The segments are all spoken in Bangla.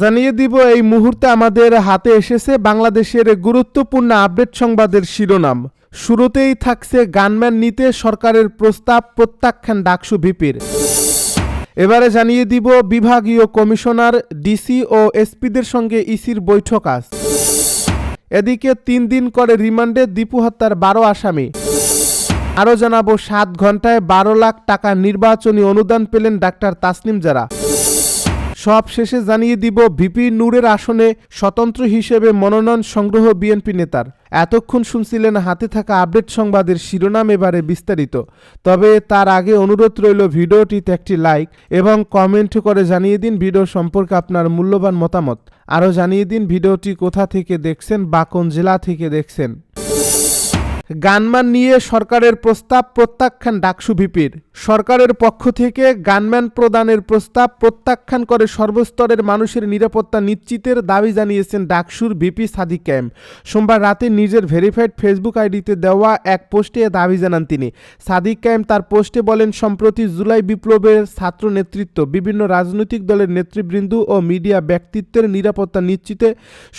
জানিয়ে দিব, এই মুহূর্তে আমাদের হাতে এসেছে বাংলাদেশের গুরুত্বপূর্ণ আপডেট সংবাদের শিরোনাম। শুরুতেই থাকছে গানম্যান নিতে সরকারের প্রস্তাব প্রত্যাখ্যান ডাকসু ভিপির। এবারে জানিয়ে দিব, বিভাগীয় কমিশনার, ডিসি ও এসপিদের সঙ্গে ইসির বৈঠক আজ। এদিকে তিন দিন করে রিমান্ডে দীপু হত্যার বারো আসামি। আরও জানাব, সাত ঘন্টায় বারো লাখ টাকা নির্বাচনী অনুদান পেলেন ডাক্তার তাসনিম যারা সব শেষে জানিয়ে দিব ভিপি নূরের আসনে স্বতন্ত্র হিসেবে মনোনয়ন সংগ্রহ বিএনপি নেতার। এতক্ষণ শুনছিলেন হাতে থাকা আপডেট সংবাদের শিরোনাম এবারে বিস্তারিত। তবে তার আগে অনুরোধ রইল ভিডিওটিতে একটি লাইক এবং কমেন্ট করে জানিয়ে দিন ভিডিও সম্পর্কে আপনার মূল্যবান মতামত। আরও জানিয়ে দিন ভিডিওটি কোথা থেকে দেখছেন বা কোন জেলা থেকে দেখছেন। গানম্যান নিয়ে সরকারের প্রস্তাব প্রত্যাখ্যান ডাকসু ভিপির। সরকারের পক্ষ থেকে গানম্যান প্রদানের প্রস্তাব প্রত্যাখ্যান করে সর্বস্তরের মানুষের নিরাপত্তা নিশ্চিতের দাবি জানিয়েছেন ডাকসুর ভিপি সাদিক ক্যাম্প সোমবার রাতে নিজের ভেরিফাইড ফেসবুক আইডিতে দেওয়া এক পোস্টে দাবি জানান তিনি। সাদিক ক্যাম্প তার পোস্টে বলেন, সম্প্রতি জুলাই বিপ্লবের ছাত্র নেতৃত্ব বিভিন্ন রাজনৈতিক দলের নেতৃবৃন্দ ও মিডিয়া ব্যক্তিত্বের নিরাপত্তা নিশ্চিতে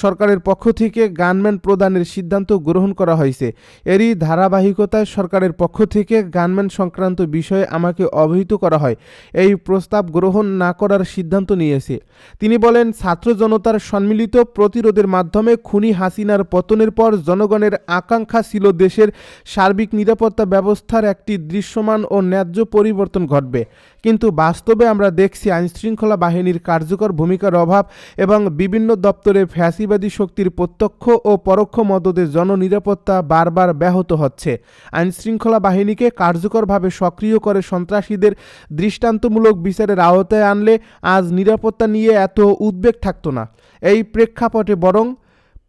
সরকারের পক্ষ থেকে গানম্যান প্রদানের সিদ্ধান্ত গ্রহণ করা হয়েছে। এরই ধারাবাহিকতায় সরকারের পক্ষ থেকে গানম্যান সংক্রান্ত বিষয়ে আমাকে অবহিত করা হয়। এই প্রস্তাব গ্রহণ না করার সিদ্ধান্ত নিয়েছে। তিনি বলেন, ছাত্র জনতার সম্মিলিত প্রতিরোধের মাধ্যমে খুনি হাসিনার পতনের পর জনগণের আকাঙ্ক্ষা ছিল দেশের সার্বিক নিরাপত্তা ব্যবস্থার একটি দৃশ্যমান ও ন্যায্য পরিবর্তন ঘটবে। কিন্তু বাস্তবে আমরা দেখছি আইনশৃঙ্খলা বাহিনীর কার্যকর ভূমিকার অভাব এবং বিভিন্ন দপ্তরে ফ্যাসিবাদী শক্তির প্রত্যক্ষ ও পরোক্ষ মদদে জননিরাপত্তা বারবার ব্যাহত হচ্ছে। আইনশৃঙ্খলা বাহিনীকে কার্যকরভাবে সক্রিয় করে সন্ত্রাসীদের দৃষ্টান্তমূলক বিচারের আওতায় আনলে আজ নিরাপত্তা নিয়ে এত উদ্বেগ থাকতো না। এই প্রেক্ষাপটে বরং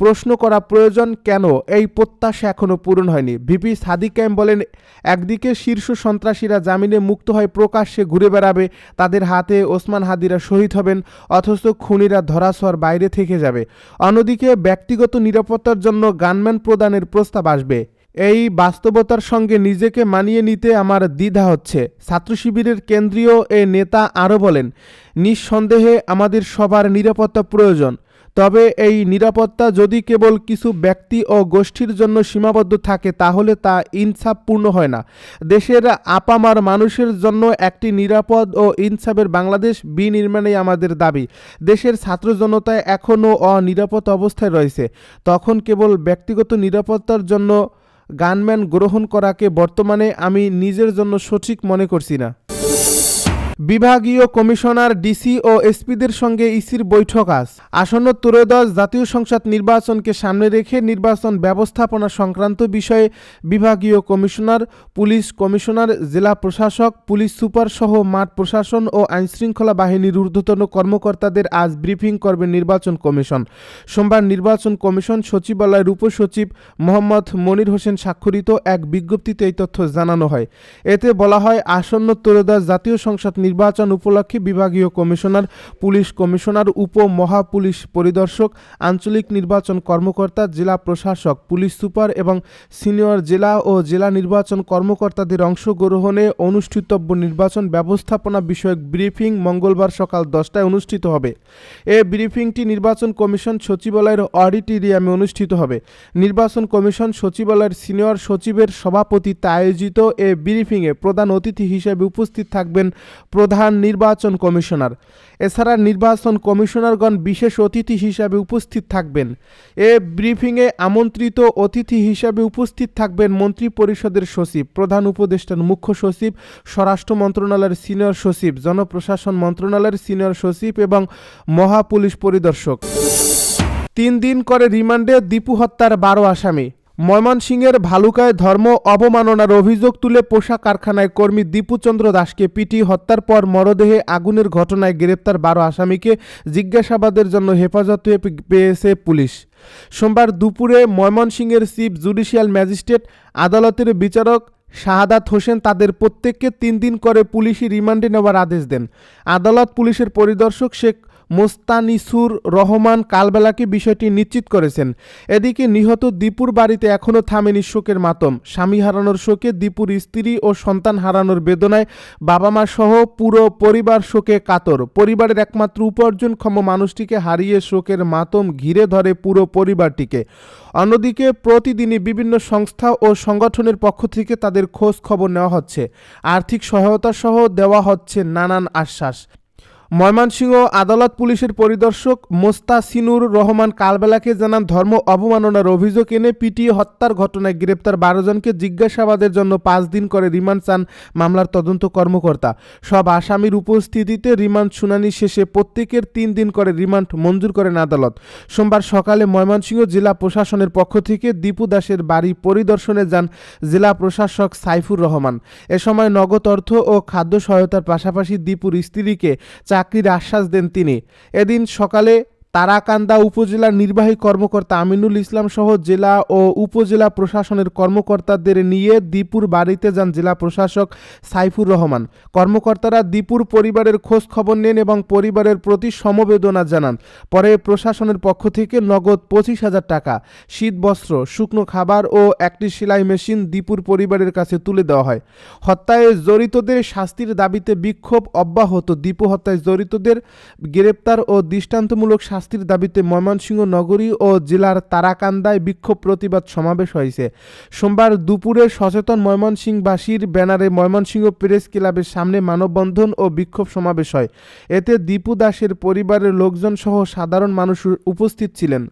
প্রশ্ন করা প্রয়োজন কেন? এই প্রত্যাশা এখনও পূরণ হয়নি। ভিপি সাদিক ক্যাম বলেন, একদিকে শীর্ষ সন্ত্রাসীরা জামিনে মুক্ত হয়ে প্রকাশ্যে ঘুরে বেড়াবে, তাদের হাতে ওসমান হাদিরা শহীদ হবেন, অথচ খুনিরা ধরাছোঁয়ার বাইরে থেকে যাবে। অন্যদিকে ব্যক্তিগত নিরাপত্তার জন্য গানম্যান প্রদানের প্রস্তাব আসবে। এই বাস্তবতার সঙ্গে নিজেকে মানিয়ে নিতে আমার দ্বিধা হচ্ছে, ছাত্র শিবিরের কেন্দ্রীয় এ নেতা আরও বলেন, নিঃসন্দেহে আমাদের সবার নিরাপত্তা প্রয়োজন। তবে এই নিরাপত্তা যদি কেবল কিছু ব্যক্তি ও গোষ্ঠীর জন্য সীমাবদ্ধ থাকে, তাহলে তা ইনসাফপূর্ণ হয় না। দেশের আপামার মানুষের জন্য একটি নিরাপদ ও ইনসাফের বাংলাদেশ বিনির্মাণে আমাদের দাবি। দেশের ছাত্র জনতায় এখনও অনিরাপদ অবস্থায় রয়েছে। তখন কেবল ব্যক্তিগত নিরাপত্তার জন্য গানম্যান গ্রহণ করাকে বর্তমানে আমি নিজের জন্য সঠিক মনে করছি না। বিভাগীয় কমিশনার, ডিসি ও এসপিদের সঙ্গে ইসির বৈঠক আজ। আসন্ন ত্রয়োদশ জাতীয় সংসদ নির্বাচনকে সামনে রেখে নির্বাচন ব্যবস্থাপনা সংক্রান্ত বিষয়ে বিভাগীয় কমিশনার, পুলিশ কমিশনার, জেলা প্রশাসক, পুলিশ সুপার সহ মাঠ প্রশাসন ও আইনশৃঙ্খলা বাহিনীর ঊর্ধ্বতন কর্মকর্তাদের আজ ব্রিফিং করবে নির্বাচন কমিশন। সোমবার নির্বাচন কমিশন সচিবালয়ের উপসচিব মোহাম্মদ মনির হোসেন স্বাক্ষরিত এক বিজ্ঞপ্তিতে এই তথ্য জানানো হয়। এতে বলা হয়, আসন্ন ত্রয়োদশ জাতীয় সংসদ নির্বাচন উপলক্ষে বিভাগীয় কমিশনার, পুলিশ কমিশনার উপ মহাপুলিশ পরিদর্শক, আঞ্চলিক নির্বাচন কর্মকর্তা, জেলা প্রশাসক, পুলিশ সুপার এবং সিনিয়র জেলা ও জেলা নির্বাচন কর্মকর্তাদের অংশগ্রহণে অনুষ্ঠিতব্য নির্বাচন ব্যবস্থাপনা বিষয়ক ব্রিফিং মঙ্গলবার সকাল দশটায় অনুষ্ঠিত হবে। এ ব্রিফিংটি নির্বাচন কমিশন সচিবালয়ের অডিটোরিয়ামে অনুষ্ঠিত হবে। নির্বাচন কমিশন সচিবালয়ের সিনিয়র সচিবের সভাপতিত্বে আয়োজিত এ ব্রিফিংয়ে প্রধান অতিথি হিসেবে উপস্থিত থাকবেন প্রধান নির্বাচন কমিশনার। এছাড়া নির্বাচন কমিশনারগণ বিশেষ অতিথি হিসাবে উপস্থিত থাকবেন। এ ব্রিফিংয়ে আমন্ত্রিত অতিথি হিসাবে উপস্থিত থাকবেন মন্ত্রী পরিষদের সচিব, প্রধান উপদেষ্টার মুখ্য সচিব, স্বরাষ্ট্র মন্ত্রণালয়ের সিনিয়র সচিব, জনপ্রশাসন মন্ত্রণালয়ের সিনিয়র সচিব এবং মহাপুলিশ পরিদর্শক। তিন দিন করে রিমান্ডে দীপু হত্যার বারো আসামি। ময়মনসিংহের ভালুকায় ধর্ম অবমাননার অভিযোগ তুলে পোশাক কারখানায় কর্মী দীপুচন্দ্র দাসকে পিটি হত্যার পর মরদেহে আগুনের ঘটনায় গ্রেপ্তার বারো আসামিকে জিজ্ঞাসাবাদের জন্য হেফাজতে পেয়েছে পুলিশ। সোমবার দুপুরে ময়মনসিংহের চিফ জুডিশিয়াল ম্যাজিস্ট্রেট, আদালতের বিচারক শাহাদাত হোসেন তাদের প্রত্যেককে তিন দিন করে পুলিশি রিমান্ডে নেওয়ার আদেশ দেন। আদালত পুলিশের পরিদর্শক শেখ মোস্তানিসুর রহমান কালবেলাকে বিষয়টি নিশ্চিত করেছেন। এদিকে নিহত দীপুর বাড়িতে এখনও থামেনি শোকের মাতম। স্বামী হারানোর শোকে দীপুর স্ত্রী ও সন্তান হারানোর বেদনায় বাবা মা সহ পুরো পরিবার শোকে কাতর। পরিবারের একমাত্র উপার্জনক্ষম মানুষটিকে হারিয়ে শোকের মাতম ঘিরে ধরে পুরো পরিবারটিকে। অন্যদিকে প্রতিদিনই বিভিন্ন সংস্থা ও সংগঠনের পক্ষ থেকে তাদের খোঁজ খবর নেওয়া হচ্ছে। আর্থিক সহায়তা সহ দেওয়া হচ্ছে নানান আশ্বাস। ময়মনসিংহ আদালত পুলিশের পরিদর্শক মোস্তাসিনুর রহমান কালবেলাকে জানান, ধর্ম অবমাননার অভিযোগ এনে পিটিয়ে হত্যার ঘটনায় গ্রেপ্তার বারো জনকে জিজ্ঞাসাবাদের জন্য পাঁচ দিন করে রিমান্ড চান মামলার তদন্ত কর্মকর্তা। সব আসামির উপস্থিতিতে রিমান্ড শুনানি শেষে প্রত্যেকের তিন দিন করে রিমান্ড মঞ্জুর করেন আদালত। সোমবার সকালে ময়মনসিংহ জেলা প্রশাসনের পক্ষ থেকে দীপু দাসের বাড়ি পরিদর্শনে যান জেলা প্রশাসক সাইফুর রহমান। এ সময় নগদ অর্থ ও খাদ্য সহায়তার পাশাপাশি দীপুর স্ত্রীকে চাকরির আশ্বাস দেন তিনি। এদিন সকালে তারাকান্দা উপজেলার নির্বাহী কর্মকর্তা আমিনুল ইসলাম সহ জেলা ও উপজেলা প্রশাসনের কর্মকর্তাদের নিয়ে দীপুর বাড়িতে যান জেলা প্রশাসক সাইফুর রহমান। কর্মকর্তারা দীপুর পরিবারের খোঁজ খবর নেন এবং পরিবারের প্রতি সমবেদনা জানান। পরে প্রশাসনের পক্ষ থেকে নগদ পঁচিশ হাজার টাকা, শীত বস্ত্র, শুকনো খাবার ও একটি সেলাই মেশিন দীপুর পরিবারের কাছে তুলে দেওয়া হয়। হত্যায় জড়িতদের শাস্তির দাবিতে বিক্ষোভ অব্যাহত। দীপু হত্যায় জড়িতদের গ্রেপ্তার ও দৃষ্টান্তমূলক শাস্তির দাবিতে ময়মনসিংহ নগরী ও জেলার তারাকান্দায় বিক্ষোভ প্রতিবাদ সমাবেশ হয়েছে। সোমবার দুপুরে সচেতন ময়মনসিংহবাসীর ব্যানারে ময়মনসিংহ প্রেস ক্লাবের সামনে মানববন্ধন ও বিক্ষোভ সমাবেশ হয়। এতে দীপু দাসের পরিবারের লোকজন সহ সাধারণ মানুষ উপস্থিত ছিলেন।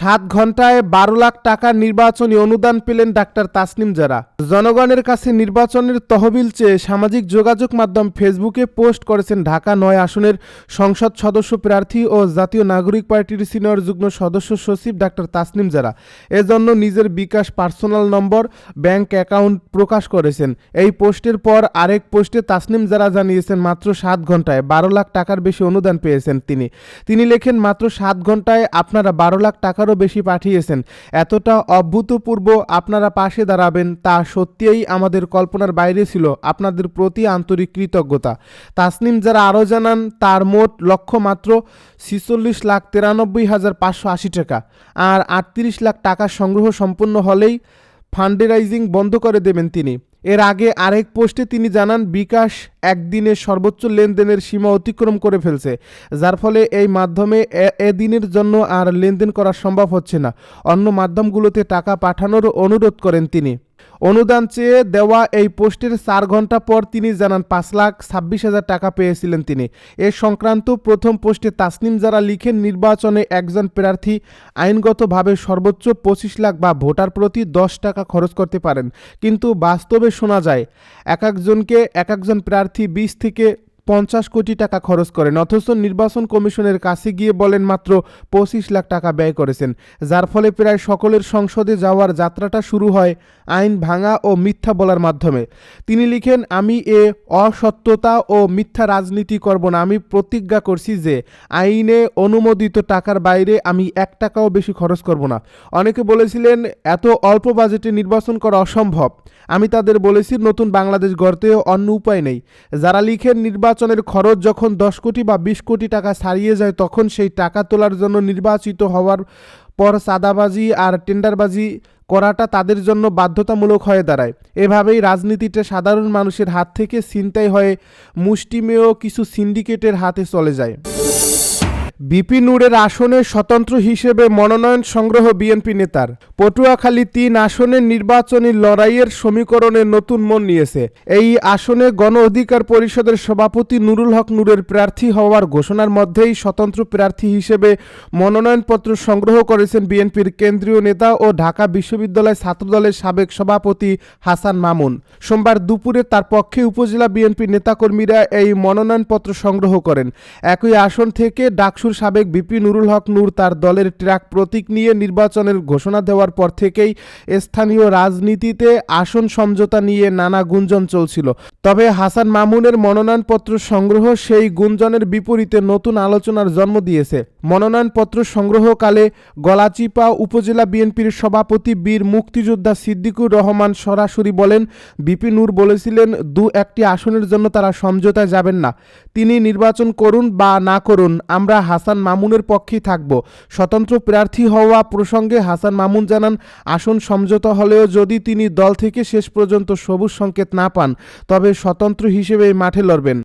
সাত ঘন্টায় বারো লাখ টাকার নির্বাচনী অনুদান পেলেন ডাক্তার তাসনিম জারা। জনগণের কাছে নির্বাচনের তহবিল চেয়ে সামাজিক যোগাযোগ মাধ্যম ফেসবুকে পোস্ট করেছেন ঢাকা নয় আসনের সংসদ সদস্য প্রার্থী ও জাতীয় নাগরিক পার্টির সিনিয়র যুগ্ম সদস্য সচিব ডাক্তার তাসনিম জারা। এজন্য নিজের bKash personal number, bank account প্রকাশ করেছেন। এই পোস্টের পর আরেক পোস্টে তাসনিম জারা জানিয়েছেন, মাত্র সাত ঘন্টায় বারো লাখ টাকার বেশি অনুদান পেয়েছেন তিনি। তিনি লেখেন, মাত্র সাত ঘন্টায় আপনারা বারো লাখ টাকারও বেশি পাঠিয়েছেন। এতটা অভূতপূর্ব আপনারা পাশে দাঁড়াবেন, তা সত্যিই আমাদের কল্পনার বাইরে ছিল, আপনাদের প্রতি আন্তরিক কৃতজ্ঞতা। তাসনিম যারা আরও জানান, তার মোট লক্ষ্য মাত্র ছিচল্লিশ লাখ তিরানব্বই হাজার পাঁচশো আশি টাকা। আর আটত্রিশ লাখ টাকা সংগ্রহ সম্পূর্ণ হলেই ফান্ডেরাইজিং বন্ধ করে দেবেন তিনি। এর আগে আরেক পোস্টে তিনি জানান, বিকাশ একদিনে সর্বোচ্চ লেনদেনের সীমা অতিক্রম করে ফেলছে, যার ফলে এই মাধ্যমে এদিনের জন্য আর লেনদেন করা সম্ভব হচ্ছে না। অন্য মাধ্যমগুলোতে টাকা পাঠানোর অনুরোধ করেন তিনি। অনুদান চেয়ে দেওয়া এই পোস্টের চার ঘণ্টা পর তিনি জানান, পাঁচ লাখ ছাব্বিশ হাজার টাকা পেয়েছিলেন তিনি। এ সংক্রান্ত প্রথম পোস্টে তাসনিম যারা লিখেন, নির্বাচনে একজন প্রার্থী আইনগতভাবে সর্বোচ্চ পঁচিশ লাখ বা ভোটার প্রতি দশ টাকা খরচ করতে পারেন। কিন্তু বাস্তবে শোনা যায়, এক একজনকে এক একজন প্রার্থী বিশ থেকে পঞ্চাশ কোটি টাকা খরচ করেন। অথচ নির্বাচন কমিশনের কাছে গিয়ে বলেন মাত্র পঁচিশ লাখ টাকা ব্যয় করেছেন। যার ফলে প্রায় সকলের সংসদে যাওয়ার যাত্রাটা শুরু হয় আইন ভাঙা ও মিথ্যা বলার মাধ্যমে। তিনি লিখেন, আমি এ অসত্যতা ও মিথ্যা রাজনীতি করব না। আমি প্রতিজ্ঞা করছি যে আইনে অনুমোদিত টাকার বাইরে আমি এক টাকাও বেশি খরচ করব না। অনেকে বলেছিলেন, এত অল্প বাজেটে নির্বাচন করা অসম্ভব। আমি তাদের বলেছি, নতুন বাংলাদেশ গড়তেও অন্য উপায় নেই। যারা লিখেন নির্বাচনের খরচ যখন দশ কোটি বা বিশ কোটি টাকা ছাড়িয়ে যায়, তখন সেই টাকা তোলার জন্য নির্বাচিত হওয়ার পর সাদাবাজি আর টেন্ডারবাজি করাটা তাদের জন্য বাধ্যতামূলক হয়ে দাঁড়ায়। এভাবেই রাজনীতিটা সাধারণ মানুষের হাত থেকে ছিনতাই হয়ে মুষ্টিমেয় কিছু সিন্ডিকেটের হাতে চলে যায়। বিপি নূরের আসনে স্বতন্ত্র হিসেবে মনোনয়ন সংগ্রহ বিএনপি নেতার। পটুয়াখালী তিন আসনের নির্বাচনী লড়াইয়ের সমীকরণে নতুন মন নিয়েছে। এই আসনে গণ অধিকার পরিষদের সভাপতি নুরুল হক নূরের প্রার্থী হওয়ার ঘোষণার মধ্যেই স্বতন্ত্র প্রার্থী হিসেবে মনোনয়নপত্র সংগ্রহ করেছেন বিএনপির কেন্দ্রীয় নেতা ও ঢাকা বিশ্ববিদ্যালয় ছাত্রদলের সাবেক সভাপতি হাসান মামুন। সোমবার দুপুরে তার পক্ষে উপজেলা বিএনপি নেতাকর্মীরা এই মনোনয়নপত্র সংগ্রহ করেন। একই আসন থেকে ডাকসুর সাবেক বিপি নুরুল হক নূর তার দলের ট্র্যাক প্রতীক নিয়ে নির্বাচনের ঘোষণা দেওয়ার পর থেকেই স্থানীয় রাজনীতিতে আসন সমঝোতা নিয়ে নানা গুঞ্জন চলছিল। তবে হাসান মামুনের মনোনয়নপত্র সংগ্রহ সেই গুঞ্জনের বিপরীতে নতুন আলোচনার জন্ম দিয়েছে। মনোনয়নপত্র সংগ্রহকালে গলাচিপা উপজেলা বিএনপির সভাপতি বীর মুক্তিযোদ্ধা সিদ্দিকুর রহমান সরাসরি বলেন, বিপি নূর বলেছিলেন, দু একটি আসনের জন্য তারা সমঝোতায় যাবেন না। তিনি নির্বাচন করুন বা না করুন, আমরা হাসান মামুনের পক্ষেই থাকব। স্বতন্ত্র প্রার্থী হওয়া প্রসঙ্গে হাসান মামুন জানান, আসন সমঝোতা হলেও যদি তিনি দল থেকে শেষ পর্যন্ত সবুজ সংকেত না পান, তবে স্বতন্ত্র হিসেবে মাঠে লড়বেন।